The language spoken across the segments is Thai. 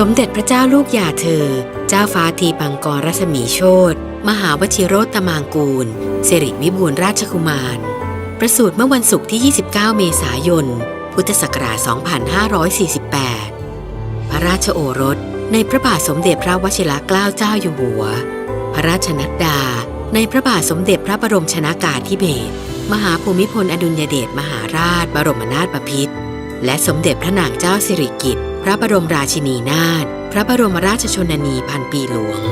สมเด็จพระเจ้าลูกยาเธอ เจ้าฟ้าทีปังกรรัศมีโชตมหาวชิโรตมางกูลสิริวิบูลราชกุมาร ประสูติเมื่อวันศุกร์ที่ 29 เมษายน พุทธศักราช 2548 พระราชโอรส ในพระบาทสมเด็จพระวชิรเกล้าเจ้าอยู่หัว พระราชนัดดา ในพระบาทสมเด็จพระบรมชนากาธิเบศรมหาภูมิพลอดุลยเดชมหาราช บรมนาถบพิตรและสมเด็จพระนางเจ้าสิริกิติ์ ระบรมราชินีนาถ พระบรมราชชนนีพันปีหลวงใ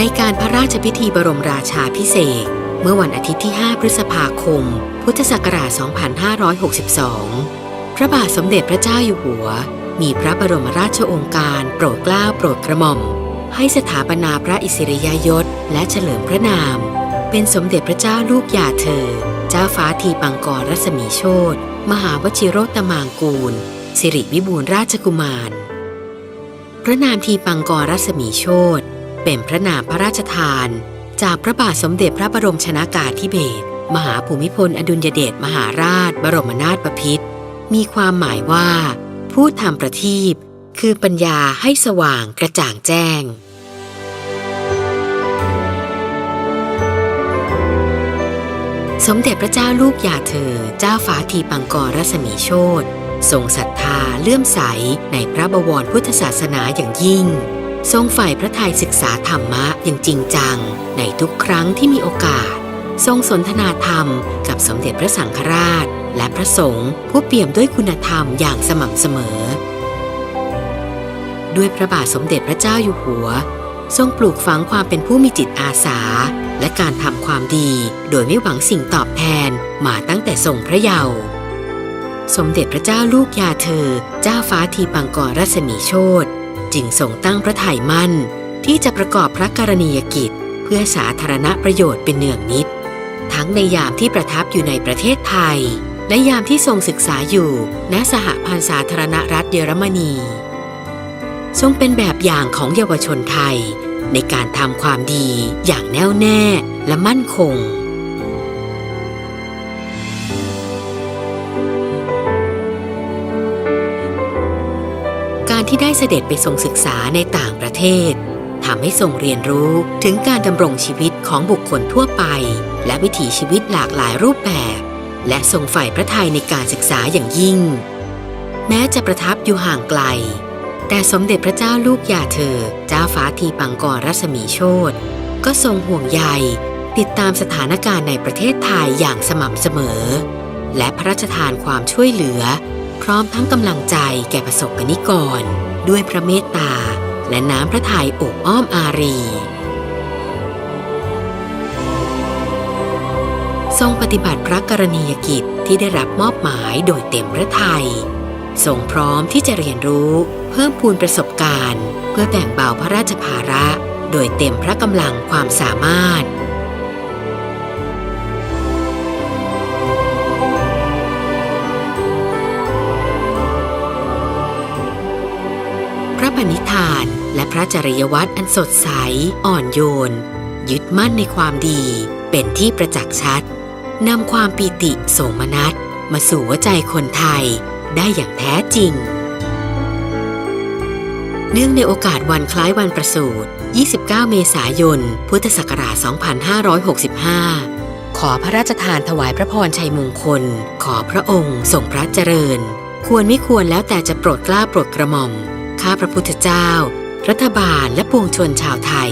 นการพระราชพิธีบรมราชาพิเศษ เมื่อวันอาทิตย์ที่ 5 พฤษภาคม พุทธศักราช 2562 ระบาทสมเด็จพระเจ้าอยู่หัว มีพระบรมราชโองการโปรดเกล้าโปรดกระหม่อม ให้สถาปนาพระอิสริยยศและเฉลิมพระนาม เป็นสมเด็จพระเจ้าลูกยาเธอ เจ้าฟ้าทีปังกรรัศมีโชตมหาวชิโรตมางกูล สิริวิบูลราชกุมาร พระนามทีปังกรรัศมีโชตเป็นพระนามพระราชทาน จากพระบาทสมเด็จพระบรมชนากาธิเบศรมหาภูมิพลอดุลยเดชมหาราช บรมนาถบพิตร มีความหมายว่า ผู้ทำประทีปคือปัญญาให้สว่างกระจ่างแจ้ง สมเด็จพระเจ้าลูกยาเธอ เจ้าฟ้าทีปังกรรัศมีโชตทรงศรัทธาเลื่อมใสในพระบวรพุทธศาสนาอย่างยิ่ง ทรงฝ่ายพระทัยศึกษาธรรมะอย่างจริงจัง ในทุกครั้งที่มีโอกาส ทรงสนทนาธรรมกับสมเด็จพระสังฆราช และพระสงฆ์ผู้เปี่ยมด้วยคุณธรรมอย่างสม่ำเสมอ ด้วยพระบาทสมเด็จพระเจ้าอยู่หัว ทรงปลูกฝังความเป็นผู้มีจิตอาสา และการทำความดีโดยไม่หวังสิ่งตอบแทนมาตั้งแต่ทรงพระเยาว์สมเด็จพระเจ้าลูกยาเธอ เจ้าฟ้าทีปังกรรัศมีโชตจึงทรงตั้งพระทัยมั่น ที่จะประกอบพระกรณียกิจ เพื่อสาธารณประโยชน์เป็นเนืองนิด ทั้งในยามที่ประทับอยู่ในประเทศไทย และยามที่ทรงศึกษาอยู่ณสหพันธ์สาธารณรัฐเยอรมนี ทรงเป็นแบบอย่างของเยาวชนไทย ในการทำความดีอย่างแน่วแน่และมั่นคงการที่ได้เสด็จไปทรงศึกษาในต่างประเทศำให้ทรงเรียนรู้ถึงการดำรงชีวิตของบุคคลทั่วไป และวิถีชีวิตหลากหลายรูปแบบ และทรงใฝ่พระทัยในการศึกษาอย่างยิ่ง แม้จะประทับอยู่ห่างไกล แต่สมเด็จพระเจ้าลูกยาเธอ เจ้าฟ้าทีปังกรรัศมีโชตก็ทรงห่วงใยติดตามสถานการณ์ในประเทศไทยอย่างสม่ำเสมอ และพระราชทานความช่วยเหลือ พร้อมทั้งกำลังใจแก่ประสบกนิกร ด้วยพระเมตตา และน้ำพระทัยอบอ้อมอารี ทรงปฏิบัติพระกรณียกิจที่ได้รับมอบหมายโดยเต็มพระทัยทรงพร้อมที่จะเรียนรู้เพิ่มพูนประสบการณ์ เพื่อแบ่งเบาพระราชภาระ โดยเต็มพระกำลังความสามารถพระปณิธาน และพระจริยวัตรอันสดใส อ่อนโยน ยึดมั่นในความดีเป็นที่ประจักษ์ชัดนำความปีติโสมนัสมาสู่หัวใจคนไทยได้อย่างแท้จริง เนื่องในโอกาสวันคล้ายวันประสูติ 29 เมษายน พุทธศักราช 2565 ขอพระราชทานถวายพระพรชัยมงคล ขอพระองค์ทรงพระเจริญ ควรไม่ควรแล้วแต่จะโปรดกล้าโปรดกระหม่อม ข้าพระพุทธเจ้า รัฐบาลและปวงชนชาวไทย